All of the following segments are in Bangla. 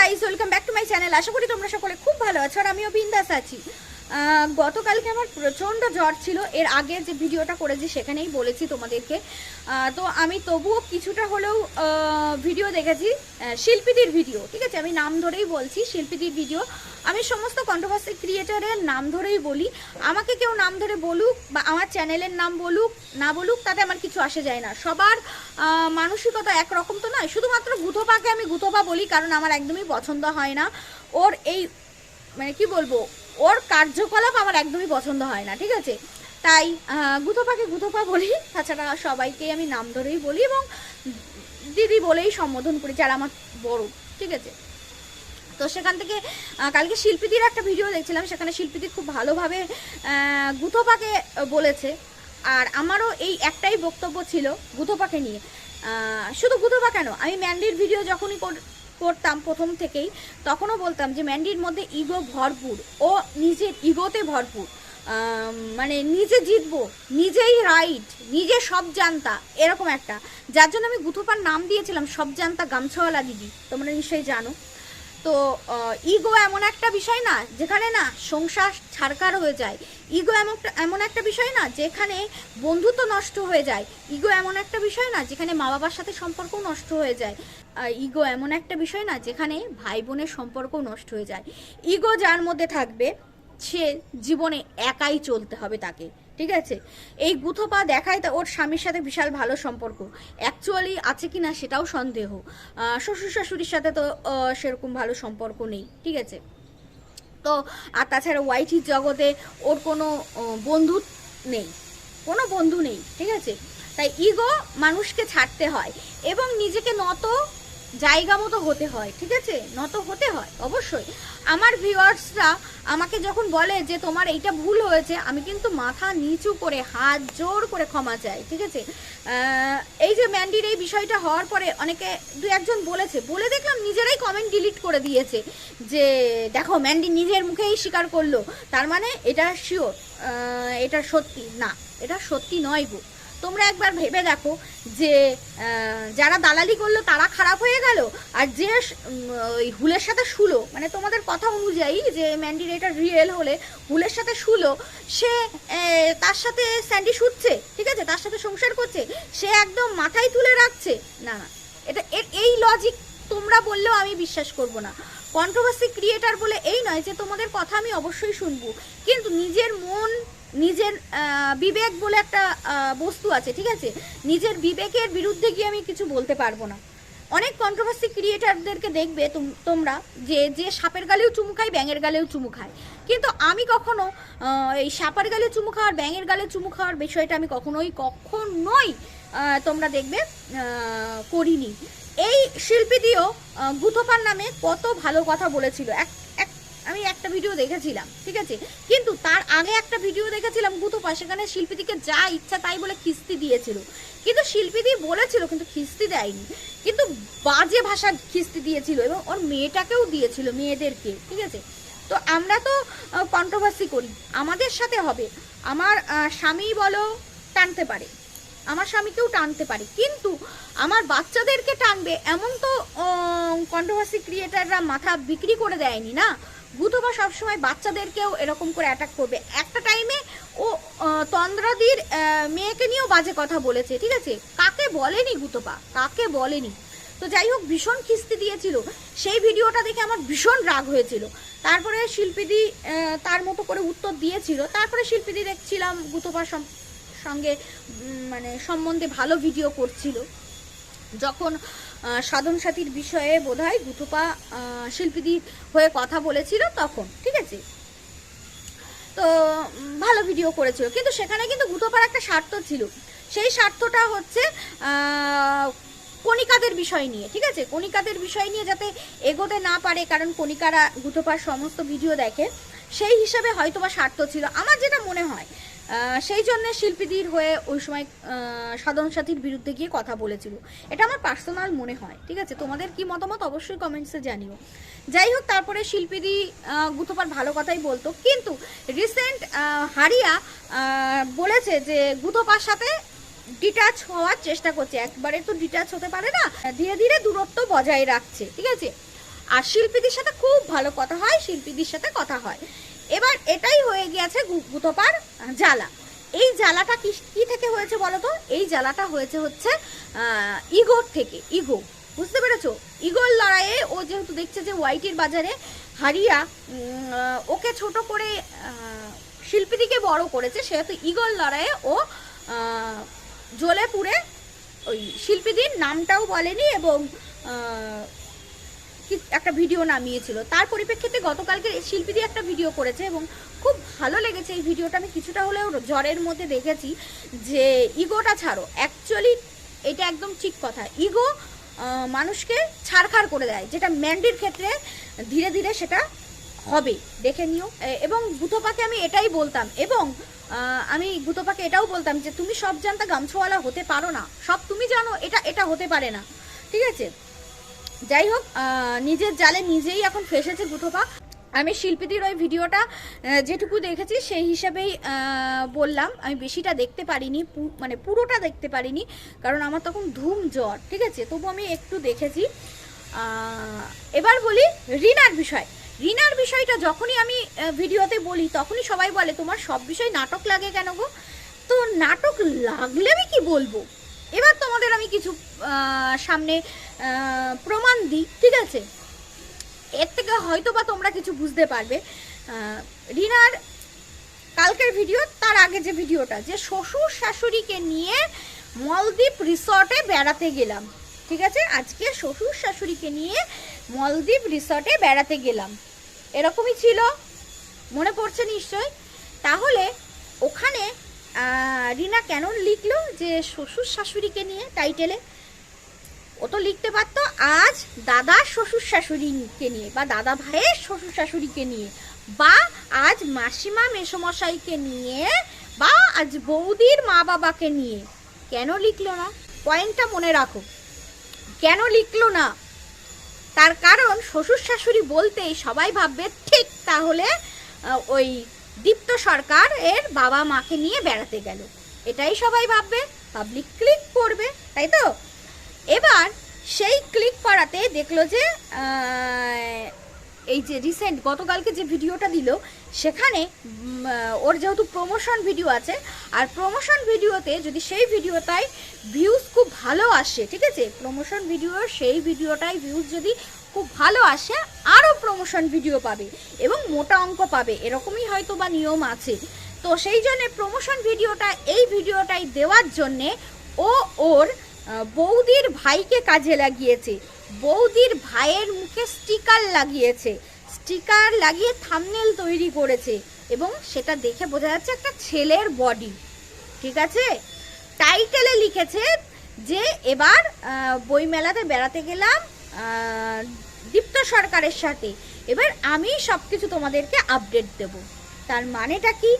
Guys welcome back to my channel আশা করি তোমরা সকলে খুব ভালো আছো আর আমিও বিন্দাস আছি। গতকালকে আমার প্রচণ্ড জ্বর ছিল। এর আগে যে ভিডিওটা করেছি সেখানেই বলেছি তোমাদেরকে। তো আমি তবুও কিছুটা হলেও ভিডিও দেখেছি শিল্পীদের ভিডিও, ঠিক আছে? আমি নাম ধরেই বলছি, শিল্পীদের ভিডিও। আমি সমস্ত কন্ট্রোভার্সি ক্রিয়েটারের নাম ধরেই বলি। আমাকে কেউ নাম ধরে বলুক বা আমার চ্যানেলের নাম বলুক, না বলুক, তাতে আমার কিছু আসে যায় না। সবার মানসিকতা একরকম তো নয়। শুধুমাত্র গুথোপাকে আমি গুথোপা বলি, কারণ আমার একদমই পছন্দ হয় না। ওর এই মানে কি বলব ওর কার্যকলাপ আমার একদমই পছন্দ হয় না ঠিক আছে? তাই আহ, গুথোপাকে গুথোপা বলি তাছাড়া সবাইকে আমি নাম ধরেই বলি এবং দিদি বলেই সম্বোধন করি যারা আমার বড় ঠিক আছে? তো সেখান থেকে কালকে শিল্পীদের একটা ভিডিও দেখছিলাম সেখানে শিল্পীদি খুব ভালোভাবে গুথোপাকে বলেছে। আর আমারও এই একটাই বক্তব্য ছিল গুথোপাকে নিয়ে। শুধু গুথোপা কেন আমি ম্যান্ডির ভিডিও যখনই করতাম প্রথম থেকেই, তখনও বলতাম যে ম্যান্ডির মধ্যে ইগো ভরপুর। ও নিজের ইগোতে ভরপুর। মানে নিজে জিতবো, নিজেই রাইট নিজে সব জানতা, এরকম একটা। যার জন্য আমি গুথোপার নাম দিয়েছিলাম, সব জানতা গামছাওয়ালা দিদি। তোমরা নিশ্চয়ই জানো। তো ইগো এমন একটা বিষয় না, যেখানে না সংসার ছাড়কার হয়ে যায়। ইগো এমন এমন একটা বিষয় না, যেখানে বন্ধুত্ব নষ্ট হয়ে যায়। ইগো এমন একটা বিষয় না, যেখানে মা বাবার সাথে সম্পর্ক নষ্ট হয়ে যায়। ইগো এমন একটা বিষয় না, যেখানে ভাই বোনের সম্পর্ক নষ্ট হয়ে যায়। ইগো যার মধ্যে থাকবে, সে জীবনে একাই চলতে হবে তাকে। ঠিক আছে? এই গুথোপা দেখায় তা ওর স্বামীর সাথে বিশাল ভালো সম্পর্ক। অ্যাকচুয়ালি আছে কি না সেটাও সন্দেহ। শ্বশুর শাশুড়ির সাথে তো সেরকম ভালো সম্পর্ক নেই, ঠিক আছে? তো, আর তাছাড়া ওয়াইটির জগতে ওর কোনো বন্ধু নেই, কোনো বন্ধু নেই, ঠিক আছে? তাই ইগো মানুষকে ছাড়তে হয় এবং নিজেকে নত জায়গা মতো হতে হয়, ঠিক আছে? নত হতে হয়, অবশ্যই। আমার ভিউয়ার্সরা আমাকে যখন বলে যে তোমার এইটা ভুল হয়েছে, আমি কিন্তু মাথা নিচু করে, হাত জোর করে ক্ষমা চাই, ঠিক আছে? এই যে ম্যান্ডির এই বিষয়টা হওয়ার পরে অনেকে দু একজন বলেছে, বলে দেখলাম নিজেরাই কমেন্ট ডিলিট করে দিয়েছে যে, দেখো ম্যান্ডি নিজের মুখেই স্বীকার করল। তার মানে এটা শিওর এটা সত্যি, না, এটা সত্যি নয় গো। তোমরা একবার ভেবে দেখো যে যারা দালালি করল তারা খারাপ হয়ে গেল। আর যে ওই হুলের সাথে শুলো মানে তোমাদের কথা অনুযায়ী যে ম্যান্ডির এটা রিয়েল হলে হুলের সাথে শুলো, সে তার সাথে স্যান্ডি শুচ্ছে, ঠিক আছে? তার সাথে সংসার করছে, সে একদম মাথায় তুলে রাখছে। না না, এটা এই লজিক তোমরা বললেও আমি বিশ্বাস করব না। কন্ট্রোভার্সি ক্রিয়েটার বলে এই নয় যে তোমাদের কথা আমি অবশ্যই শুনব। কিন্তু নিজের মন নিজের বিবেক বলে একটা বস্তু আছে, ঠিক আছে? নিজের বিবেকের বিরুদ্ধে গিয়ে আমি কিছু বলতে পারব না। অনেক কন্ট্রোভার্সি ক্রিয়েটারদেরকে দেখবে তোম- তোমরা যে যে সাপের গালেও চুমু খায়, ব্যাঙের গালেও চুমু খায়। কিন্তু আমি কখনো এই সাপের গালে চুমু খাওয়ার, ব্যাঙের গালে চুমু খাওয়ার বিষয়টা আমি কখনোই কখনোই তোমরা দেখবে করিনি। এই শিল্পী দিয়েও গুথোপার নামে কত ভালো কথা বলেছিল। এক আমি একটা ভিডিও দেখেছিলাম, ঠিক আছে? কিন্তু তার আগে একটা ভিডিও দেখেছিলাম গুথোপা সেখানে শিল্পীদিকে যা ইচ্ছা তাই বলে খিস্তি দিয়েছিল। কিন্তু শিল্পীদি বলেছিল, কিন্তু খিস্তি দেয়নি। কিন্তু বাজে ভাষা খিস্তি দিয়েছিল এবং ওর মেয়েটাকেও দিয়েছিল, মেয়েদেরকে, ঠিক আছে? তো আমরা তো কন্ট্রোভার্সি করি। আমাদের সাথে হবে। আমার স্বামী বলো, টানতে পারে। আমার স্বামীকেও টানতে পারে। কিন্তু আমার বাচ্চাদেরকে টানবে এমন তো কন্ট্রোভার্সি ক্রিয়েটাররা মাথা বিক্রি করে দেয়নি না? গুথোবা সবসময় বাচ্চাদেরকেও এরকম করে অ্যাটাক করবে। একটা টাইমে ও তন্দ্রাদির মেয়েকে নিয়েও বাজে কথা বলেছে, ঠিক আছে? কাকে বলেনি গুতোপা? কাকে বলেনি? তো যাই হোক, ভীষণ খিস্তি দিয়েছিল। সেই ভিডিওটা দেখে আমার ভীষণ রাগ হয়েছিল। তারপরে শিল্পীদি তার মতো করে উত্তর দিয়েছিল। তারপরে শিল্পীদি দেখছিলাম গুতোপার সঙ্গে মানে সম্বন্ধে ভালো ভিডিও করছিল। যখন সাধন সাথীর বিষয়ে বোধহয় আহ, শিল্পীদি হয়ে কথা বলেছিল তখন ঠিক আছে? তো ভালো ভিডিও করেছিল। কিন্তু সেখানে কিন্তু গুতোপার একটা স্বার্থ ছিল। সেই স্বার্থটা হচ্ছে কণিকাদের বিষয় নিয়ে ঠিক আছে? কণিকাদের বিষয় নিয়ে যাতে এগোতে না পারে কারণ কণিকারা গুতোপার সমস্ত ভিডিও দেখে সেই হিসাবে হয়তো বা স্বার্থ ছিল। আমার যেটা মনে হয় সেই জন্য শিল্পীদের হয়ে ওই সময় সাধারণ সাথীর বিরুদ্ধে গিয়ে কথা বলেছিল। এটা আমার পার্সোনাল মনে হয় ঠিক আছে? তোমাদের কি মতামত অবশ্যই কমেন্টসে জানিও। যাই হোক তারপরে শিল্পীদি আহ, গুতোপার ভালো কথাই বলতো। কিন্তু রিসেন্ট হারিয়া বলেছে যে গুতোপার সাথে ডিটাচ হওয়ার চেষ্টা করছে। একবারে তো ডিটাচ হতে পারে না ধীরে ধীরে দূরত্ব বজায় রাখছে ঠিক আছে? আর শিল্পীদের সাথে খুব ভালো কথা হয় শিল্পীদের সাথে কথা হয়। এবার এটাই হয়ে গিয়েছে গুতপার জ্বালা। এই জ্বালাটা কি কি থেকে হয়েছে বলো তো? এই জ্বালাটা হয়েছে হচ্ছে ইগোর থেকে, ইগো। বুঝতে পেরেছ? ইগোর লড়াইয়ে ও যেহেতু দেখছে যে ওয়াইটির বাজারে হারিয়া ওকে ছোট করে শিল্পীদিকে বড় করেছে, সেহেতু ইগোর লড়াইয়ে ও জ্বলে পুড়ে ওই শিল্পীদের নামটাও বলেনি এবং একটা ভিডিও নামিয়েছিল। তার পরিপ্রেক্ষিতে গতকালকে শিল্পীদি একটা ভিডিও করেছে এবং খুব ভালো লেগেছে এই ভিডিওটা আমি কিছুটা হলেও জ্বরের মধ্যে দেখেছি যে ইগোটা ছাড়ো। অ্যাকচুয়ালি এটা একদম ঠিক কথা। ইগো মানুষকে ছাড়খাড় করে দেয়, যেটা ম্যান্ডির ক্ষেত্রে ধীরে ধীরে সেটা হবে। দেখে নিও। এবং গুতপাকে আমি এটাই বলতাম। এবং আমি গুতপাকে এটাও বলতাম যে, তুমি সব জানতা গামছাওয়ালা হতে পারো না। সব তুমি জানো, এটা এটা হতে পারে না। ঠিক আছে? যাই হোক নিজের জালে নিজেই এখন ফেসেছে গুথোপা আমি শিল্পীদের ওই ভিডিওটা যেটুকু দেখেছি সেই হিসাবেই বললাম। আমি বেশিটা দেখতে পারিনি মানে পুরোটা দেখতে পারিনি, কারণ আমার তখন ধুম জ্বর, ঠিক আছে? তবু আমি একটু দেখেছি। এবার বলি রিনার বিষয়। রিনার বিষয়টা যখনই আমি ভিডিওতে বলি, তখনই সবাই বলে, তোমার সব বিষয় নাটক লাগে কেন গো? তো নাটক লাগলে আমি কি বলব? এবার তোমাদের আমি কিছু সামনে প্রমাণ দিই, ঠিক আছে? এর থেকে হয়তো বা তোমরা কিছু বুঝতে পারবে। রিনার কালকের ভিডিও, তার আগে যে ভিডিওটা, যে শ্বশুর শাশুড়িকে নিয়ে মলদ্বীপ রিসর্টে বেড়াতে গেলাম, ঠিক আছে? আজকে শ্বশুর শাশুড়িকে নিয়ে মলদ্বীপ রিসর্টে বেড়াতে গেলাম। এরকমই ছিল। মনে পড়ছে নিশ্চয়? তাহলে ওখানে রিনা কেন লিখলো যে শ্বশুর শাশুড়িকে নিয়ে টাইটেলে? ও তো লিখতে পারতো আজ দাদা শ্বশুর শাশুড়িকে নিয়ে বা দাদা ভাইয়ের শ্বশুর শাশুড়িকে নিয়ে বা আজ মাসিমা মেসমশাইকে নিয়ে বা আজ বৌদির মা বাবাকে নিয়ে। কেন লিখলো না? পয়েন্টটা মনে রাখো। কেন লিখলো না? তার কারণ শ্বশুর শাশুড়ি বলতেই সবাই ভাববে, ঠিক তাহলে ওই দীপ্ত সরকার এর বাবা মাকে নিয়ে বেড়াতে গেল। এটাই সবাই ভাববে পাবলিক ক্লিক করবে, তাই তো? এবার সেই ক্লিক করাতে দেখল যে এই যে রিসেন্ট গতকালকে যে ভিডিওটা দিল, সেখানে ওর যেহেতু প্রমোশন ভিডিও আছে, আর প্রমোশন ভিডিওতে যদি সেই ভিডিওটাই ভিউজ খুব ভালো আসে, ঠিক আছে? প্রমোশন ভিডিওর সেই ভিডিওটাই ভিউজ যদি খুব ভালো আসে, আরও প্রমোশন ভিডিও পাবে এবং মোটা অঙ্ক পাবে, এরকমই হয়তো বা নিয়ম আছে। তো সেই জন্যে প্রমোশন ভিডিওটা এই ভিডিওটাই দেওয়ার জন্যে ও ওর বৌদির ভাইকে কাজে লাগিয়েছে। বৌদির ভাইয়ের মুখে স্টিকার লাগিয়েছে। স্টিকার লাগিয়ে থামনেল তৈরি করেছে এবং সেটা দেখে বোঝা যাচ্ছে একটা ছেলের বডি ঠিক আছে? টাইটেলে লিখেছে যে, এবার বইমেলাতে বেড়াতে গেলাম দীপ্ত সরকারের সাথে। এবার আমি সব কিছু তোমাদেরকে আপডেট দেব। তার মানেটা কি?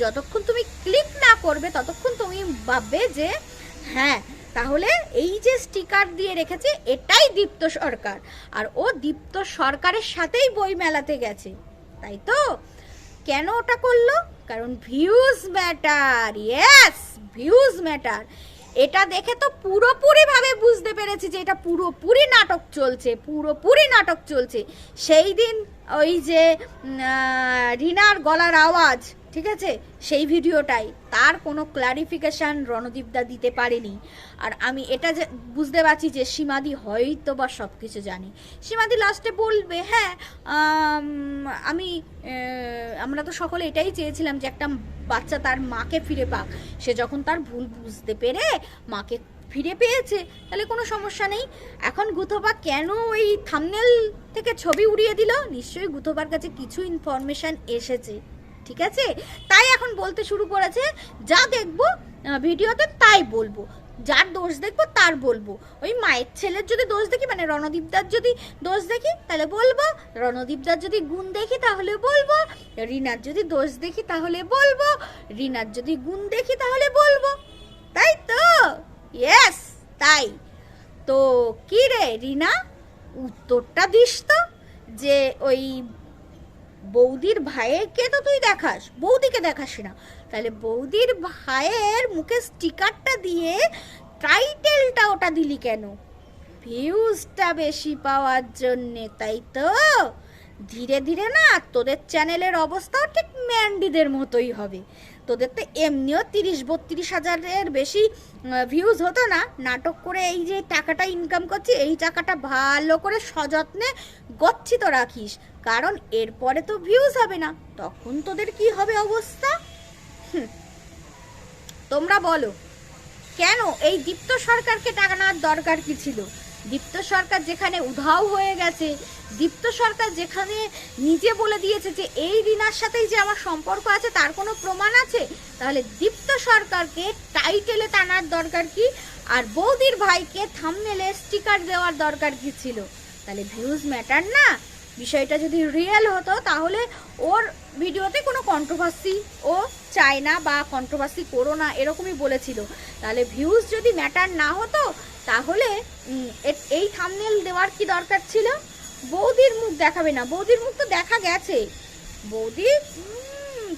যতক্ষণ তুমি ক্লিক না করবে, ততক্ষণ তুমি ভাববে যে হ্যাঁ তাহলে এই যে স্টিকার দিয়ে রেখেছে, এটাই দীপ্ত সরকার। আর ও দীপ্ত সরকারের সাথেই বই মেলাতে গেছে। তাই তো? কেন ওটা করল? কারণ views matter yes views matter এটা দেখে তো পুরোপুরিভাবে বুঝতে পেরেছি যে এটা পুরোপুরি নাটক চলছে, পুরোপুরি নাটক চলছে। সেই দিন ওই যে রিনার গলার আওয়াজ ঠিক আছে? সেই ভিডিওটাই। তার কোনো ক্লারিফিকেশান রণদীপদা দিতে পারেনি। আর আমি এটা যে বুঝতে পারছি যে সীমাদি হয়তো বা সব কিছু জানি। সীমাদি লাস্টে বলবে হ্যাঁ আমি আমরা তো সকলে এটাই চেয়েছিলাম যে একটা বাচ্চা তার মাকে ফিরে পাক। সে যখন তার ভুল বুঝতে পেরে মাকে ফিরে পেয়েছে, তাহলে কোনো সমস্যা নেই। এখন গুথোবা কেন ওই থামনেল থেকে ছবি উড়িয়ে দিল? নিশ্চয়ই গুথোবার কাছে কিছু ইনফরমেশন এসেছে। ঠিক আছে? তাই এখন বলতে শুরু করেছে, যা দেখব ভিডিওতে তাই বলব। যার দোষ দেখব, তার বলব। ওই মায়ের ছেলের যদি দোষ দেখি মানে রণদীপদার যদি দোষ দেখি, তাহলে বলব। রণদীপদার যদি গুণ দেখি, তাহলে বলব। রিনার যদি দোষ দেখি, তাহলে বলব। রিনার যদি গুণ দেখি, তাহলে বলব। তাই তো? ইয়েস তাই। তো কি রে, রিনা? উত্তরটা দিস তো, যে ওই বৌদির ভাইয়েরকে তো তুই দেখাস? বৌদিকে দেখাস না। তাহলে বৌদির ভাইয়ের মুখে স্টিকারটা দিয়ে টাইটেলটা ওটা দিলি কেন? ভিউজটা বেশি পাওয়ার জন্যে, তাই তো? ধীরে ধীরে না, তোদের চ্যানেলের অবস্থাও ঠিক ম্যান্ডিদের মতোই হবে। তোদের তো এমনিও তিরিশ, বত্রিশ হাজারের বেশি ভিউজ হতো না। নাটক করে এই যে টাকাটা ইনকাম করছি, এই টাকাটা ভালো করে সযত্নে গচ্ছিত রাখিস। কারণ এরপরে তো ভিউজ হবে না। তখন তোদের কি হবে অবস্থা। তোমরা বলো, কেন এই দীপ্ত সরকারকে টাকা নেওয়ার দরকার কি ছিল? দীপ্ত সরকার যেখানে উধাও হয়ে গেছে, দীপ্ত সরকার যেখানে নিজে বলে দিয়েছে যে এই রিনার সাথেই যে আমার সম্পর্ক আছে, তার কোনো প্রমাণ আছে? তাহলে দীপ্ত সরকারকে টাইটেলে টানার দরকার কি? আর বৌদির ভাইকে থামনেলে স্টিকার দেওয়ার দরকার কি ছিল? তাহলে ভিউজ ম্যাটার না। বিষয়টা যদি রিয়েল হতো, তাহলে ওর ভিডিওতে কোনো কন্ট্রোভার্সি ও চায় না বা কন্ট্রোভার্সি করো না, এরকমই বলেছিল। তাহলে ভিউজ যদি ম্যাটার না হতো তাহলে এই থামনেল দেওয়ার কি দরকার ছিল? বৌদির মুখ দেখাবে না। বৌদির মুখ তো দেখা গেছে। বৌদি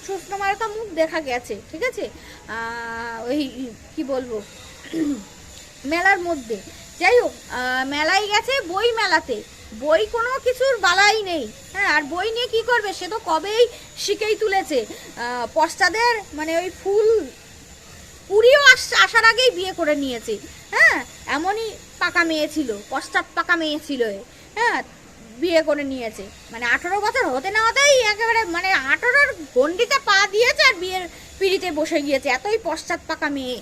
সুস্থ মুখ দেখা গেছে, ঠিক আছে? ওই, কি বলব? মেলার মধ্যে। যাই হোক মেলায় গেছে বই মেলাতে। বই কোনো কিছুর বালাই নেই। হ্যাঁ আর বই নিয়ে কি করবে? সে তো কবেই শিখেই তুলেছে। পশ্চাদের মানে ওই ফুল পুরীও আস- আসার আগেই বিয়ে করে নিয়েছে। হ্যাঁ এমনই পাকা মেয়ে ছিল, পশ্চাৎ পাকা মেয়ে ছিল হ্যাঁ বিয়ে করে নিয়েছে। মানে আঠেরো বছর হতে না হতেই একেবারে মানে আঠেরোর গন্ডিতে পা দিয়েছে আর বিয়ের পিড়িতে বসে গিয়েছে। এতই পশ্চাৎ পাকা মেয়ে।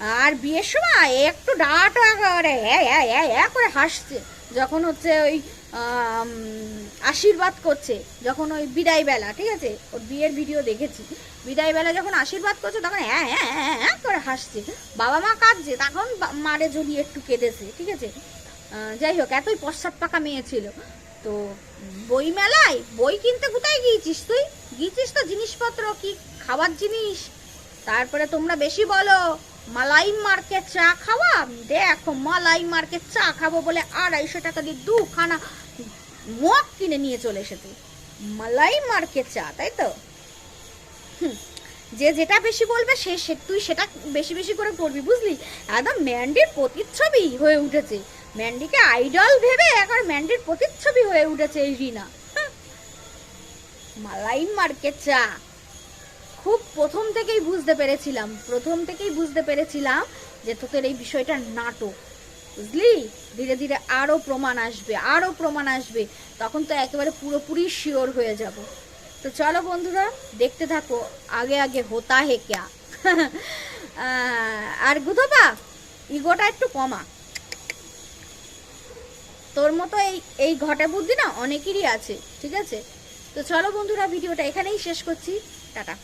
আর বিয়ের সময় একটু ডাট হ্যাঁ করে হাসছে। যখন হচ্ছে ওই আশীর্বাদ করছে, যখন ওই বিদায় বেলা ঠিক আছে? ওর বিয়ের ভিডিও দেখেছি। বিদায় বেলা যখন আশীর্বাদ করছে, তখন হ্যাঁ হ্যাঁ হ্যাঁ করে হাসছে। বাবা মা কাঁদছে তখন মারে জড়িয়ে একটু কেঁদেছে ঠিক আছে? যাই হোক এতই পশ্চাৎ পাকা মেয়ে ছিল। তো বই মেলায় বই কিনতে কোথায় গিয়েছিস তুই? গিয়েছিস তো জিনিসপত্র কি খাবার জিনিস? তারপরে তোমরা বেশি বলো মালাই মার্কেট চা খাওয়া? দেখো মালাই মার্কেট চা খাব বলে আড়াইশো টাকা দিয়ে দুখানা মগ কিনে নিয়ে চলে এসেছে। মালাই মার্কেট চা তাই তো? হুম, যে যেটা বেশি বলবে, সে তুই সেটা বেশি বেশি করে করবি, বুঝলি? একদম ম্যান্ডির প্রতিচ্ছবি হয়ে উঠেছে। ম্যান্ডিকে আইডল ভেবে এখন ম্যান্ডির প্রতিচ্ছবি হয়ে উঠেছে এই রিনা। হ্যাঁ। মালাই মার্কেট চা। খুব প্রথম থেকেই বুঝতে পেরেছিলাম, প্রথম থেকেই বুঝতে পেরেছিলাম যে তোদের এই বিষয়টা নাটক, বুঝলি? ধীরে ধীরে আরও প্রমাণ আসবে আরও প্রমাণ আসবে। তখন তো একেবারে পুরোপুরি শিওর হয়ে যাব। তো চলো বন্ধুরা, দেখতে থাকো, আগে আগে হোতা হে ক্যা? আর গুধবা, ইগোটা একটু কমা। তোর মতো এই এই ঘটে বুদ্ধি না অনেকেরই আছে, ঠিক আছে? তো চলো বন্ধুরা, ভিডিওটা এখানেই শেষ করছি। টাটা।